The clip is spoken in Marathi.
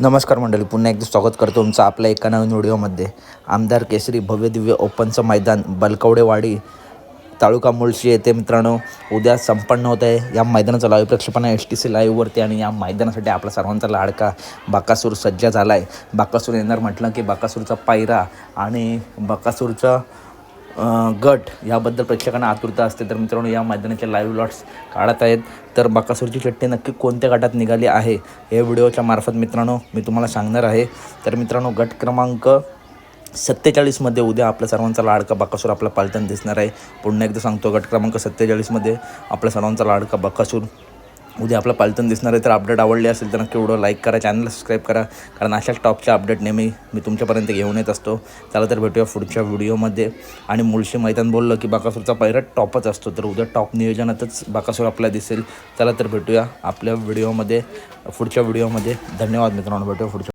नमस्कार मंडळी पुन्हा एकदा स्वागत करतो तुमचं आपल्या एका नवीन व्हिडिओमध्ये. आमदार केसरी भव्यदिव्य ओपनचं मैदान बलकवडेवाडी तालुका मुळशी येथे मित्रांनो उद्या संपन्न होत आहे. या मैदानाचं लाईव्ह प्रक्षेपण एस टी सी लाईव्हवरती आणि या मैदानासाठी आपला सर्वांचा लाडका बाकासूर सज्ज झाला आहे बाकासूर येणार म्हटलं की बाकासूरचा पायरा आणि बाकासूरचा गट याबद्दल प्रेक्षकांना आतुरता असते. तर मित्रांनो या मैदानाचे लाईव्ह लॉट्स काढत आहेत. तर बकासूरची चट्टी नक्की कोणत्या गटात निघाली आहे? हे व्हिडिओच्या मार्फत मित्रांनो मी तुम्हाला सांगणार आहे. तर मित्रांनो गट क्रमांक सत्तेचाळीसमध्ये उद्या आपल्या सर्वांचा लाडका बकासूर आपला पालताना दिसणार आहे. पुन्हा एकदा सांगतो गट क्रमांक सत्तेचाळीसमध्ये आपल्या सर्वांचा लाडका बकासूर उद्या आपला पालतन दिसणार आहे तर अपडेट आवडले असेल तर नक्की व्हिडिओ लाईक करा चॅनल सबस्क्राईब करा. कारण अशाच टॉपचे अपडेट नेहमी मी तुमच्यापर्यंत घेऊन येत असतो. चला तर भेटूया पुढच्या व्हिडिओमध्ये आणि मुळशी मैदान बोललं की बाकासूरचा पहिला टॉपच असतो तर उद्या टॉप नियोजनातच बाकासूर आपल्याला दिसेल. चला तर भेटूया आपल्या व्हिडिओमध्ये पुढच्या व्हिडिओमध्ये धन्यवाद मित्रांनो भेटूया पुढच्या